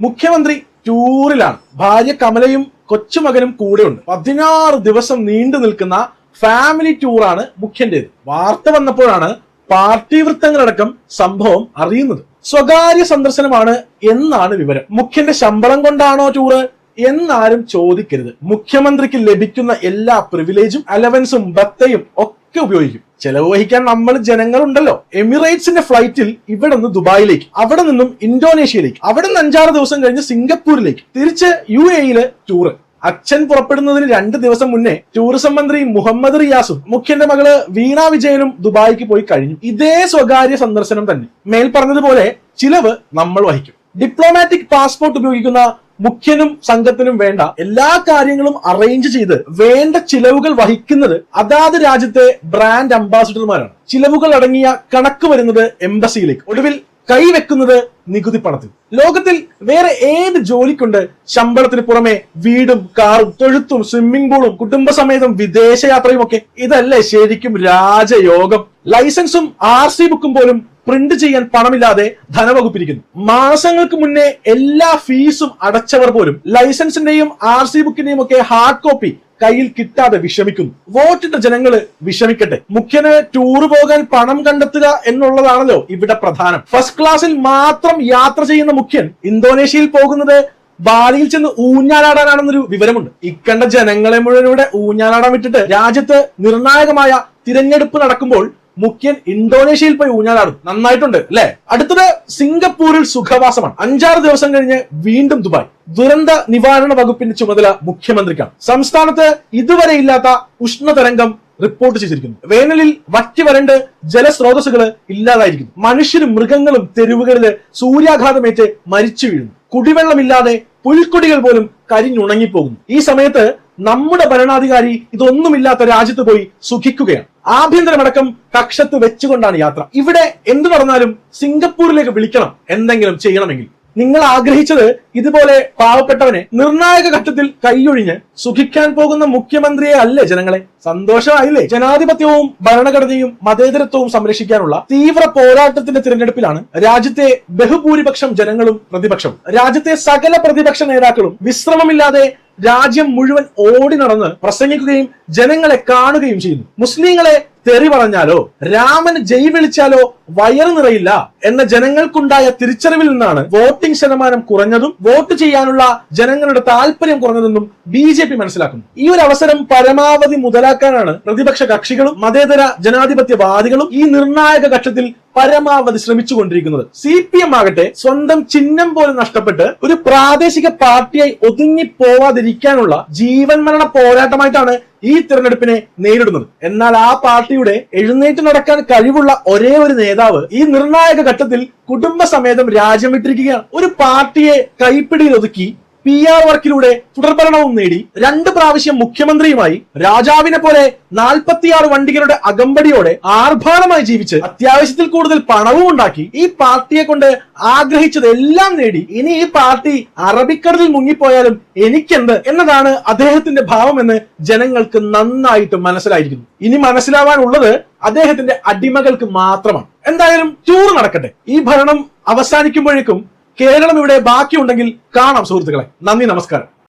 മുഖ്യമന്ത്രി ടൂറിലാണ്. ഭാര്യ കമലയും കൊച്ചുമകനും കൂടെയുണ്ട്. പതിനാറ് ദിവസം നീണ്ടു നിൽക്കുന്ന ഫാമിലി ടൂറാണ് മുഖ്യന്റേത്. വാർത്ത വന്നപ്പോഴാണ് പാർട്ടി വൃത്തങ്ങളടക്കം സംഭവം അറിയുന്നത്. സ്വകാര്യ സന്ദർശനമാണ് എന്നാണ് വിവരം. മുഖ്യന്റെ ശമ്പളം കൊണ്ടാണോ ടൂറ് എന്നാരും ചോദിക്കരുത്. മുഖ്യമന്ത്രിക്ക് ലഭിക്കുന്ന എല്ലാ പ്രിവിലേജും അലവൻസും ബത്തയും ഒക്കെ ഉപയോഗിക്കും. ചെലവ് വഹിക്കാൻ നമ്മൾ ജനങ്ങളുണ്ടല്ലോ. എമിറേറ്റ്സിന്റെ ഫ്ലൈറ്റിൽ ഇവിടെ നിന്ന് ദുബായിലേക്ക് അവിടെ നിന്നും ഇന്തോനേഷ്യയിലേക്ക് അവിടെ നിന്ന് അഞ്ചാറ് ദിവസം കഴിഞ്ഞ് സിംഗപ്പൂരിലേക്ക് തിരിച്ച് യു എയിലെ ടൂറ് അച്ഛൻ പുറപ്പെടുന്നതിന് രണ്ട് ദിവസം മുന്നേ ടൂറിസം മന്ത്രി മുഹമ്മദ് റിയാസും മുഖ്യന്റെ മകൾ വീണ വിജയനും ദുബായിക്ക് പോയി കഴിഞ്ഞു. ഇതേ സ്വകാര്യ സന്ദർശനം തന്നെ. മേൽ പറഞ്ഞതുപോലെ ചിലവ് നമ്മൾ വഹിക്കും. ഡിപ്ലോമാറ്റിക് പാസ്പോർട്ട് ഉപയോഗിക്കുന്ന മുഖ്യനും സംഘത്തിനും വേണ്ട എല്ലാ കാര്യങ്ങളും അറേഞ്ച് ചെയ്ത് വേണ്ട ചിലവുകൾ വഹിക്കുന്നത് അതാത് രാജ്യത്തെ ബ്രാൻഡ് അംബാസിഡർമാരാണ് ചിലവുകൾ അടങ്ങിയ കണക്ക് വരുന്നത് എംബസിയിലേക്ക് ഒടുവിൽ കൈവെക്കുന്നത് നികുതി പണത്തിൽ. ലോകത്തിൽ വേറെ ഏത് ജോലിക്കുണ്ട് ശമ്പളത്തിന് പുറമെ വീടും കാറും തൊഴുത്തും സ്വിമ്മിംഗ് പൂളും കുടുംബസമേതം വിദേശയാത്രയും ഒക്കെ? ഇതല്ലേ ശരിക്കും രാജയോഗം. ലൈസൻസും ആർ സി ബുക്കും പോലും പ്രിന്റ് ചെയ്യാൻ പണമില്ലാതെ ധനവകുപ്പിരിക്കുന്നു. മാസങ്ങൾക്ക് മുന്നേ എല്ലാ ഫീസും അടച്ചവർ പോലും ലൈസൻസിന്റെയും ആർ സി ബുക്കിന്റെയും ഒക്കെ ഹാർഡ് കോപ്പി കയ്യിൽ കിട്ടാതെ വിഷമിക്കുന്നു. വോട്ടിട്ട ജനങ്ങൾ വിഷമിക്കട്ടെ. മുഖ്യന് ടൂർ പോകാൻ പണം കണ്ടെത്തുക എന്നുള്ളതാണല്ലോ ഇവിടെ പ്രധാനം. ഫസ്റ്റ് ക്ലാസ്സിൽ മാത്രം യാത്ര ചെയ്യുന്ന മുഖ്യൻ ഇന്തോനേഷ്യയിൽ പോകുന്നത് ബാലിയിൽ ചെന്ന് ഊഞ്ഞാലാടാനാണെന്നൊരു വിവരമുണ്ട്. ഇക്കണ്ട ജനങ്ങളെ മുഴുവൻ ഇവിടെ ഊഞ്ഞാലാടാൻ വിട്ടിട്ട് രാജ്യത്ത് നിർണായകമായ തിരഞ്ഞെടുപ്പ് നടക്കുമ്പോൾ മുഖ്യൻ ഇന്തോനേഷ്യയിൽ പോയി ഊഞ്ഞാലാടും. നന്നായിട്ടുണ്ട് അല്ലെ? അടുത്തത് സിംഗപ്പൂരിൽ സുഖവാസമാണ്. അഞ്ചാറ് ദിവസം കഴിഞ്ഞ് വീണ്ടും ദുബായ്. ദുരന്ത നിവാരണ വകുപ്പിന്റെ ചുമതല മുഖ്യമന്ത്രിക്കാണ്. സംസ്ഥാനത്ത് ഇതുവരെ ഇല്ലാത്ത ഉഷ്ണതരംഗം റിപ്പോർട്ട് ചെയ്തിരിക്കുന്നു. വേനലിൽ വറ്റി വരണ്ട് ജലസ്രോതസ്സുകൾ ഇല്ലാതായിരിക്കുന്നു. മനുഷ്യരും മൃഗങ്ങളും തെരുവുകളിൽ സൂര്യാഘാതമേറ്റ് മരിച്ചു വീഴുന്നു. കുടിവെള്ളമില്ലാതെ പുൽക്കൊടികൾ പോലും കരിഞ്ഞുണങ്ങിപ്പോകുന്നു. ഈ സമയത്ത് നമ്മുടെ ഭരണാധികാരി ഇതൊന്നുമില്ലാത്ത രാജ്യത്ത് പോയി സുഖിക്കുകയാണ്. ആഭ്യന്തരമടക്കം കക്ഷത്ത് വെച്ചുകൊണ്ടാണ് യാത്ര. ഇവിടെ എന്തു നടന്നാലും സിംഗപ്പൂരിലേക്ക് വിളിക്കണം. എന്തെങ്കിലും ചെയ്യണമെങ്കിൽ. നിങ്ങൾ ആഗ്രഹിച്ചത് ഇതുപോലെ പാവപ്പെട്ടവനെ നിർണായക ഘട്ടത്തിൽ കൈയൊഴിഞ്ഞ് സുഖിക്കാൻ പോകുന്ന മുഖ്യമന്ത്രിയെ അല്ലേ ജനങ്ങളെ? സന്തോഷമായില്ലേ? ജനാധിപത്യവും ഭരണഘടനയും മതേതരത്വവും സംരക്ഷിക്കാനുള്ള തീവ്ര പോരാട്ടത്തിന്റെ തിരഞ്ഞെടുപ്പിലാണ് രാജ്യത്തെ ബഹുഭൂരിപക്ഷം ജനങ്ങളും പ്രതിപക്ഷവും. രാജ്യത്തെ സകല പ്രതിപക്ഷ നേതാക്കളും വിശ്രമമില്ലാതെ രാജ്യം മുഴുവൻ ഓടി നടന്ന് പ്രസംഗിക്കുകയും ജനങ്ങളെ കാണുകയും ചെയ്യുന്നു. മുസ്ലിങ്ങളെ തെറി പറഞ്ഞാലോ രാമന് ജയ് വിളിച്ചാലോ വയറ് നിറയില്ല എന്ന ജനങ്ങൾക്കുണ്ടായ തിരിച്ചറിവിൽ നിന്നാണ് വോട്ടിംഗ് ശതമാനം കുറഞ്ഞതും വോട്ട് ചെയ്യാനുള്ള ജനങ്ങളുടെ താല്പര്യം കുറഞ്ഞതെന്നും ബി ജെ പി മനസ്സിലാക്കുന്നു. ഈ ഒരു അവസരം പരമാവധി മുതലാക്കാനാണ് പ്രതിപക്ഷ കക്ഷികളും മതേതര ജനാധിപത്യവാദികളും ഈ നിർണായക ഘട്ടത്തിൽ പരമാവധി ശ്രമിച്ചുകൊണ്ടിരിക്കുന്നത്. സി പി എം ആകട്ടെ സ്വന്തം ചിഹ്നം പോലും നഷ്ടപ്പെട്ട് ഒരു പ്രാദേശിക പാർട്ടിയായി ഒതുങ്ങി പോവാതിരിക്കാനുള്ള ജീവൻ മരണ പോരാട്ടമായിട്ടാണ് ഈ തിരഞ്ഞെടുപ്പിനെ നേരിടുന്നത്. എന്നാൽ ആ പാർട്ടിയുടെ എഴുന്നേറ്റ് നടക്കാൻ കഴിവുള്ള ഒരേ ഒരു നേതാവ് ഈ നിർണായക ഘട്ടത്തിൽ കുടുംബസമേതം രാജ്യം വിട്ടിരിക്കുകയാണ്. ഒരു പാർട്ടിയെ കൈപ്പിടിയിൽ ഒതുക്കി പി ആർ വർക്കിലൂടെ തുടർഭരണവും നേടി. രണ്ട് പ്രാവശ്യം മുഖ്യമന്ത്രിയുമായി രാജാവിനെ പോലെ നാൽപ്പത്തിയാറ് വണ്ടികളുടെ അകമ്പടിയോടെ ആർഭാടമായി ജീവിച്ച് അത്യാവശ്യത്തിൽ കൂടുതൽ പണവും ഉണ്ടാക്കി ഈ പാർട്ടിയെ കൊണ്ട് ആഗ്രഹിച്ചതെല്ലാം നേടി. ഇനി ഈ പാർട്ടി അറബിക്കടലിൽ മുങ്ങിപ്പോയാലും എനിക്കെന്ത് എന്നതാണ് അദ്ദേഹത്തിന്റെ ഭാവമെന്ന് ജനങ്ങൾക്ക് നന്നായിട്ട് മനസ്സിലായിരിക്കുന്നു. ഇനി മനസ്സിലാവാനുള്ളത് അദ്ദേഹത്തിന്റെ അടിമകൾക്ക് മാത്രമാണ്. എന്തായാലും ടൂർ നടക്കട്ടെ. ഈ ഭരണം അവസാനിക്കുമ്പോഴേക്കും കേരളം ഇവിടെ ബാക്കിയുണ്ടെങ്കിൽ കാണാം സുഹൃത്തുക്കളെ. നന്ദി നമസ്കാരം.